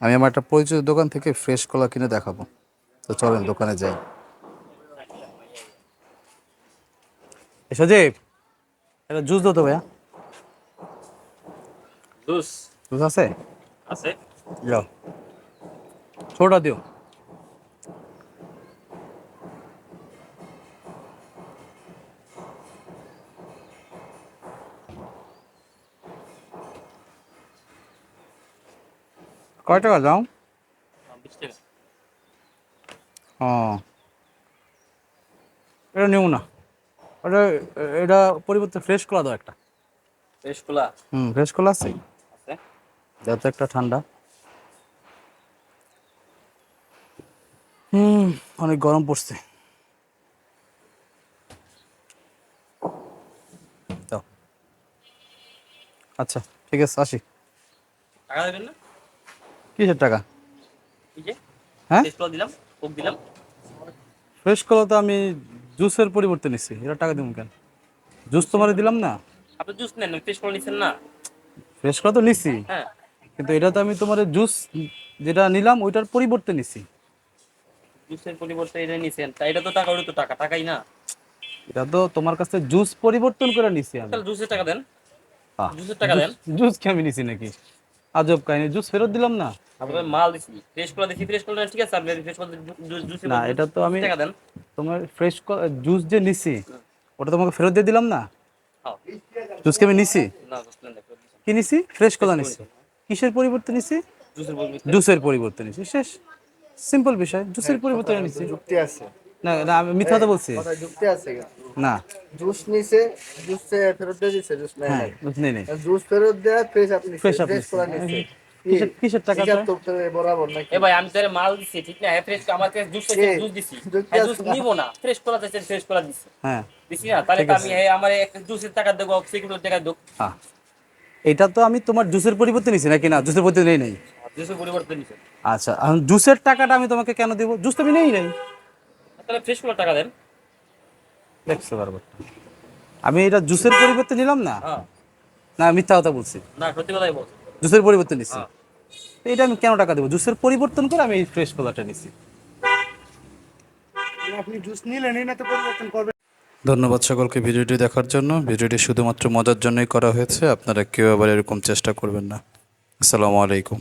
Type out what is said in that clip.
আমি আমার একটা পরিচিত দোকান থেকে ফ্রেশ কলা কিনে দেখাবো। তো চলেন দোকানে যাই। সজীব এটা জুস দাও তো ভাইয়া। জুস। জুস আছে? আছে। যাও। ছোটা দিও। কয় টাকা টাকা। ও। এটা নিও না। এটা এটা পরিবর্তে ফ্রেশ কলা দাও একটা। ফ্রেশ খোলা হুম ফ্রেশ কলা আছে? যাতে একটা ঠান্ডা। হুম অনেক গরম পড়ছে। আচ্ছা ঠিক আছে আসি। টাকা দেবেন না? কিসের টাকা? হ্যাঁ? দিলাম কোক দিলাম। ফ্রেশ কলা তো আমি জুসের পরিবর্তে নিচ্ছি এটা টাকা দিব কেন? জুস তোমারে দিলাম না। আপনি জুস নেন ফ্রেশ খোলা নিচ্ছেন না। ফ্রেশ কলা তো নিচ্ছি হ্যাঁ। কিন্তু এটা তো আমি তোমার জুস যেটা নিলাম ওইটার পরিবর্তে নিচ্ছি জুসের পরিবর্তে এটা নিছেন। তা এটা তো টাকা ওটা তো টাকা টাকাই না। এটা তো তোমার কাছে জুস পরিবর্তন করে নিচ্ছি আমি। তাহলে জুসের টাকা দেন। জুসের টাকা দেন। জুস কি আমি নিছি নাকি? আজব কাহিনী জুস ফেরত দিলাম না? আপনার মাল দিছি। ফ্রেশ দিছি ফ্রেশ ঠিক আছে? আপনি ফ্রেশ খোলা জুস না এটা তো আমি টাকা দেন। তোমার ফ্রেশ জুস যে নিছি ওটা তোমাকে ফেরত দিয়ে দিলাম না? হ্যাঁ। জুস কি আমি নিছি? না কি নিছি? ফ্রেশ কলা নিছি। কিসের পরিবর্তে নিছি? জুসের পরিবর্তে জুসের পরিবর্তে নিছি শেষ। সিম্পল বিষয় জুসের পরিবর্তে নিছি। যুক্তি আছে। না না আমি মিথ্যা কথা বলছি। কথা যুক্তি আছে। না। জুস নিছে জুস ফেরত দিয়ে দিছে জুস হ্যাঁ নাই। জুস নেই। নেই জুস ফেরত দেয়া ফ্রেশ আপনি ফ্রেশ করা নিছে। নিছে কিসের- কিসের টাকা হিসাব তো? তো তো বরাবর নাকি? এ ভাই আমি তো মাল দিছি ঠিক না? হ্যাঁ ফ্রেশ আমার কাছে জুস কে? জুস দিছি। হ্যাঁ জুস নিব না ফ্রেশ করা চাইছেন ফ্রেশ করা দিছি। হ্যাঁ। দিছি না? তাহলে আমি আমার একটা জুসের টাকা দেবো টাকা দেবো। হ্যাঁ। এটা তো আমি তোমার জুসের পরিবর্তে নিছি নাকি না? জুসের পরিবর্তে নেই নাই? জুসের পরিবর্তে নিছেন আচ্ছা জুসের টাকাটা আমি তোমাকে কেন দিব? জুস তো আমি নেই নাই। তাহলে ফ্রেশ করে টাকা দেন। দেখছ বারবার আমি এটা জুসের পরিবর্তে নিলাম না? হ্যাঁ। না মিথ্যা কথা বলছি। না সত্যি কথাই বলছি। জুসের পরিবর্তে নিচ্ছি হ্যাঁ। এটা আমি কেন টাকা দেবো? জুসের পরিবর্তন করে আমি এই ফ্রেশ কলাটা নিচ্ছি আপনি জুস নিলেন না তো পরিবর্তন করবেন। ধন্যবাদ সকলকে ভিডিওটি দেখার জন্য। ভিডিওটি শুধুমাত্র মজার জন্যই করা হয়েছে। আপনারা কেউ আবার এরকম চেষ্টা করবেন না। আসসালামু আলাইকুম।